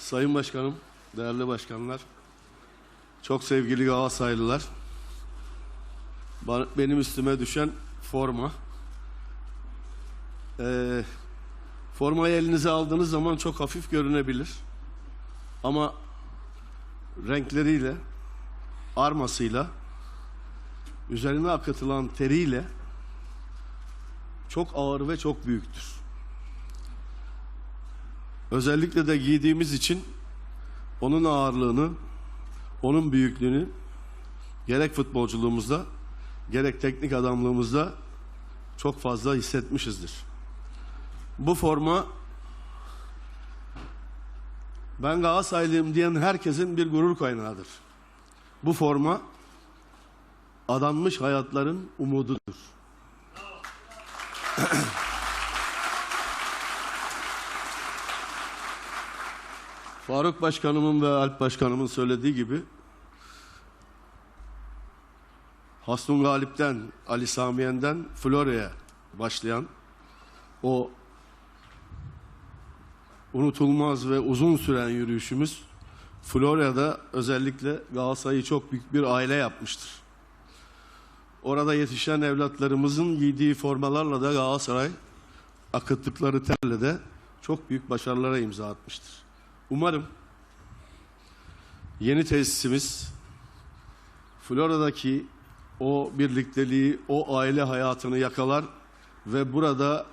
Sayın Başkanım, değerli başkanlar, çok sevgili Galatasaraylılar, benim üstüme düşen forma. Ee, formayı elinize aldığınız zaman çok hafif görünebilir. Ama renkleriyle, armasıyla, üzerine akıtılan teriyle çok ağır ve çok büyüktür. Özellikle de giydiğimiz için onun ağırlığını, onun büyüklüğünü gerek futbolculuğumuzda gerek teknik adamlığımızda çok fazla hissetmişizdir. Bu forma ben Galatasaraylıyım diyen herkesin bir gurur kaynağıdır. Bu forma adanmış hayatların umududur. Faruk Başkanımın ve Alp Başkanımın söylediği gibi Hasnun Galip'ten, Ali Samiyen'den Florya'ya başlayan o unutulmaz ve uzun süren yürüyüşümüz Florya'da özellikle Galatasaray'ı çok büyük bir aile yapmıştır. Orada yetişen evlatlarımızın giydiği formalarla da Galatasaray akıttıkları terle de çok büyük başarılara imza atmıştır. Umarım yeni tesisimiz Florya'daki o birlikteliği, o aile hayatını yakalar ve burada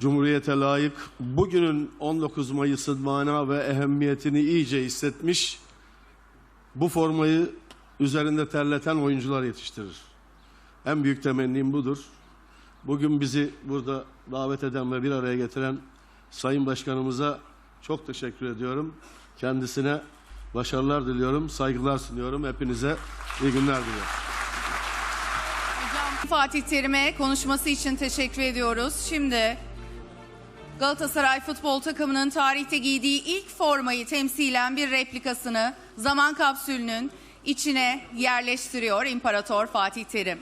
Cumhuriyete layık bugünün 19 Mayıs'ın mana ve ehemmiyetini iyice hissetmiş bu formayı üzerinde terleten oyuncular yetiştirir. En büyük temennim budur. Bugün bizi burada davet eden ve bir araya getiren Sayın Başkanımıza çok teşekkür ediyorum. Kendisine başarılar diliyorum, saygılar sunuyorum. Hepinize iyi günler diliyorum. Fatih Terim'e konuşması için teşekkür ediyoruz. Şimdi Galatasaray futbol takımının tarihte giydiği ilk formayı temsilen bir replikasını zaman kapsülünün içine yerleştiriyor İmparator Fatih Terim.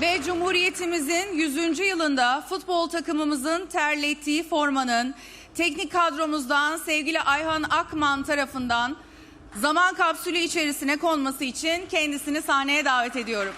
Ve Cumhuriyetimizin 100. yılında futbol takımımızın terlettiği formanın teknik kadromuzdan sevgili Ayhan Akman tarafından zaman kapsülü içerisine konması için kendisini sahneye davet ediyorum.